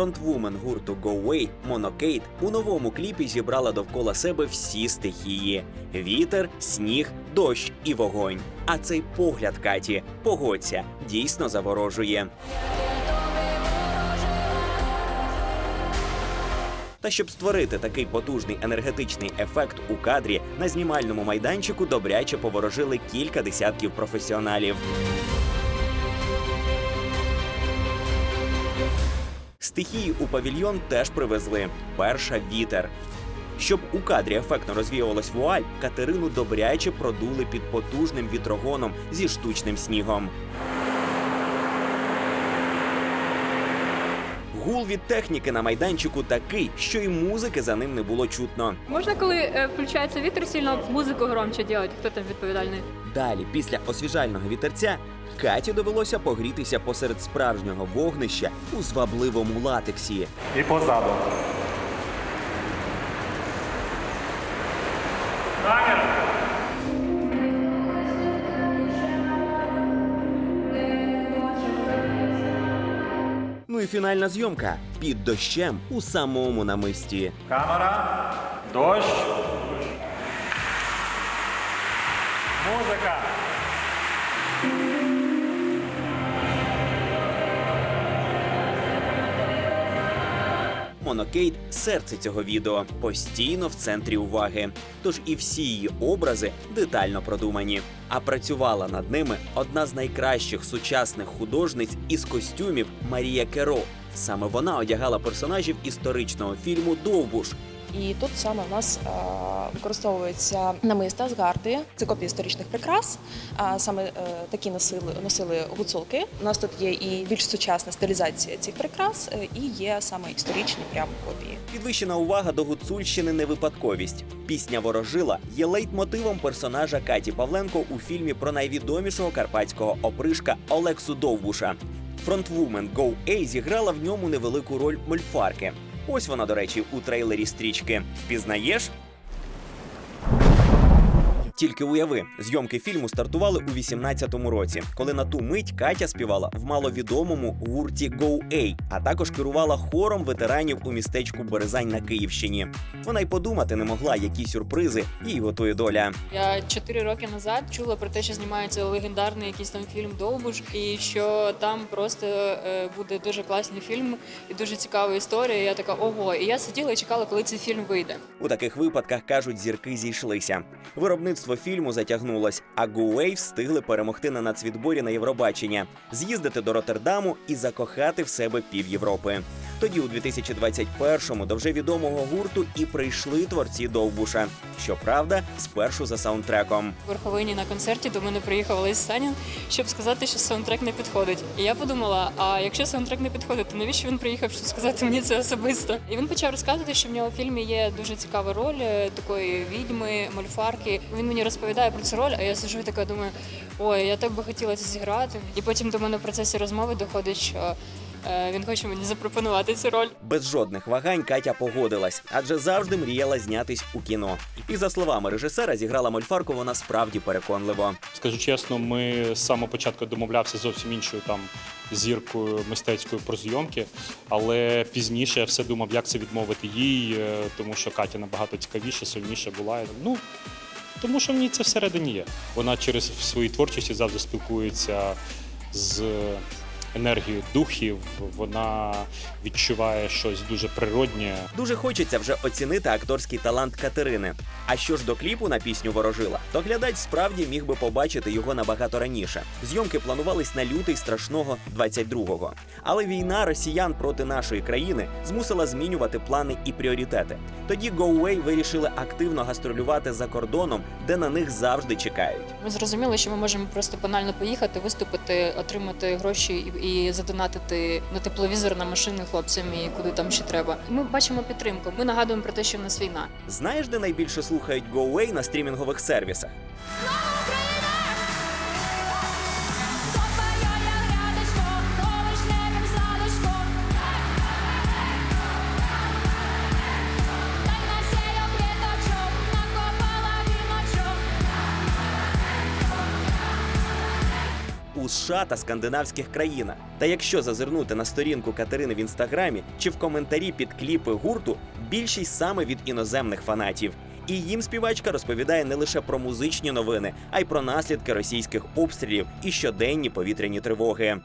Фронтвумен гурту Go Way Моно у новому кліпі зібрала довкола себе всі стихії: вітер, сніг, дощ і вогонь. А цей погляд Каті, погодься, дійсно заворожує. Та щоб створити такий потужний енергетичний ефект у кадрі, на знімальному майданчику добряче поворожили кілька десятків професіоналів. Стихії у павільйон теж привезли. Перша вітер. Щоб у кадрі ефектно розвіювалась вуаль, Катерину добряче продули під потужним вітрогоном зі штучним снігом. Гул від техніки на майданчику такий, що й музики за ним не було чутно. Можна, коли е, включається вітер, сильно музику громче робити? Хто там відповідальний? Далі, після освіжального вітерця, Каті довелося погрітися посеред справжнього вогнища у звабливому латексі. І позаду. Ну і фінальна зйомка під дощем у самому намисті. Камера. Дощ. Музика. Монокейт серце цього відео постійно в центрі уваги. Тож і всі її образи детально продумані. А працювала над ними одна з найкращих сучасних художниць із костюмів Марія Керо. Саме вона одягала персонажів історичного фільму Довбуш. І тут саме в нас е, використовується намиста з гарди, це копії історичних прикрас. Саме е, такі носили, носили гуцулки. У нас тут є і більш сучасна стилізація цих прикрас, е, і є саме історичні прям копії. Підвищена увага до гуцульщини не випадковість. Пісня Ворожила є лейтмотивом персонажа Каті Павленко у фільмі про найвідомішого карпатського опришка Олексу Довбуша. Фронтвумен Go A зіграла в ньому невелику роль мольфарки. Ось вона, до речі, у трейлері стрічки. Впізнаєш? Тільки уяви, зйомки фільму стартували у 18-му році, коли на ту мить Катя співала в маловідомому гурті Go A, а також керувала хором ветеранів у містечку Березань на Київщині. Вона й подумати не могла, які сюрпризи їй готує доля. Я чотири роки назад чула про те, що знімається легендарний якийсь там фільм Довбуш, і що там просто е, буде дуже класний фільм і дуже цікава історія. Я така ого. І я сиділа і чекала, коли цей фільм вийде. У таких випадках кажуть, зірки зійшлися. Виробництво фільму затягнулось, а Гуей встигли перемогти на нацвідборі на Євробачення, з'їздити до Роттердаму і закохати в себе пів Європи. Тоді, у 2021-му, до вже відомого гурту і прийшли творці Довбуша. Щоправда, спершу за саундтреком. В Верховині на концерті до мене приїхав Олесь Санін, щоб сказати, що саундтрек не підходить. І я подумала: а якщо саундтрек не підходить, то навіщо він приїхав, щоб сказати мені це особисто? І він почав розказувати, що в нього в фільмі є дуже цікава роль е, такої відьми, мольфарки. Він мені розповідає про цю роль, а я сижу і така думаю, ой, я так би хотіла це зіграти. І потім до мене в процесі розмови доходить, що він хоче мені запропонувати цю роль. Без жодних вагань Катя погодилась, адже завжди мріяла знятись у кіно. І за словами режисера, зіграла мольфарку вона справді переконливо. Скажу чесно, ми з самого початку домовлявся зовсім іншою там зіркою мистецькою про зйомки, але пізніше я все думав, як це відмовити їй, е, тому що Катя набагато цікавіша, сильніша була. Ну тому що в ній це всередині є. Вона через свої творчості завжди спілкується з енергією духів. Вона відчуває щось дуже природнє, Дуже хочеться вже оцінити акторський талант Катерини. А що ж до кліпу на пісню ворожила, то глядач справді міг би побачити його набагато раніше. Зйомки планувались на лютий страшного 22-го. Але війна росіян проти нашої країни змусила змінювати плани і пріоритети. Тоді Go вирішили активно гастролювати за кордоном, де на них завжди чекають. Ми зрозуміли, що ми можемо просто банально поїхати, виступити, отримати гроші і, задонатити на тепловізор на машини хлопцям і куди там ще треба. Ми бачимо підтримку. Ми нагадуємо про те, що в нас війна. Знаєш, де найбільше слухають GoWay на стрімінгових сервісах? США. Та скандинавських країнах. Та якщо зазирнути на сторінку Катерини в інстаграмі чи в коментарі під кліпи гурту, більшість саме від іноземних фанатів. І їм співачка розповідає не лише про музичні новини, а й про наслідки російських обстрілів і щоденні повітряні тривоги.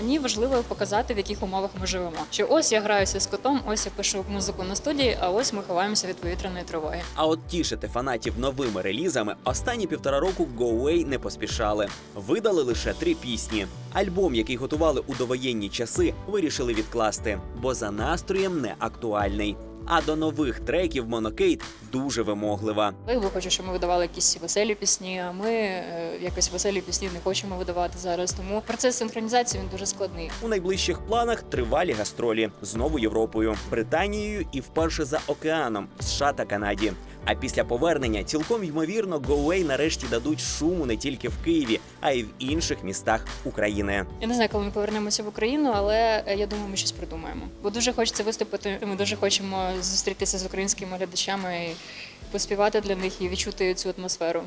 Мені важливо показати, в яких умовах ми живемо. Що ось я граюся з котом, ось я пишу музику на студії, а ось ми ховаємося від повітряної тривоги. А от тішити фанатів новими релізами останні півтора року Go Away не поспішали. Видали лише три пісні. Альбом, який готували у довоєнні часи, вирішили відкласти, бо за настроєм не актуальний. А до нових треків Монокейт дуже вимоглива. Лейбл хоче, щоб ми видавали якісь веселі пісні, а ми е, якось веселі пісні не хочемо видавати зараз. Тому процес синхронізації він дуже складний. У найближчих планах тривалі гастролі знову Європою, Британією і вперше за океаном США та Канаді. А після повернення цілком ймовірно Go нарешті дадуть шуму не тільки в Києві, а й в інших містах України. Я не знаю, коли ми повернемося в Україну, але е, я думаю, ми щось придумаємо. Бо дуже хочеться виступити. Ми дуже хочемо зустрітися з українськими глядачами і поспівати для них і відчути цю атмосферу.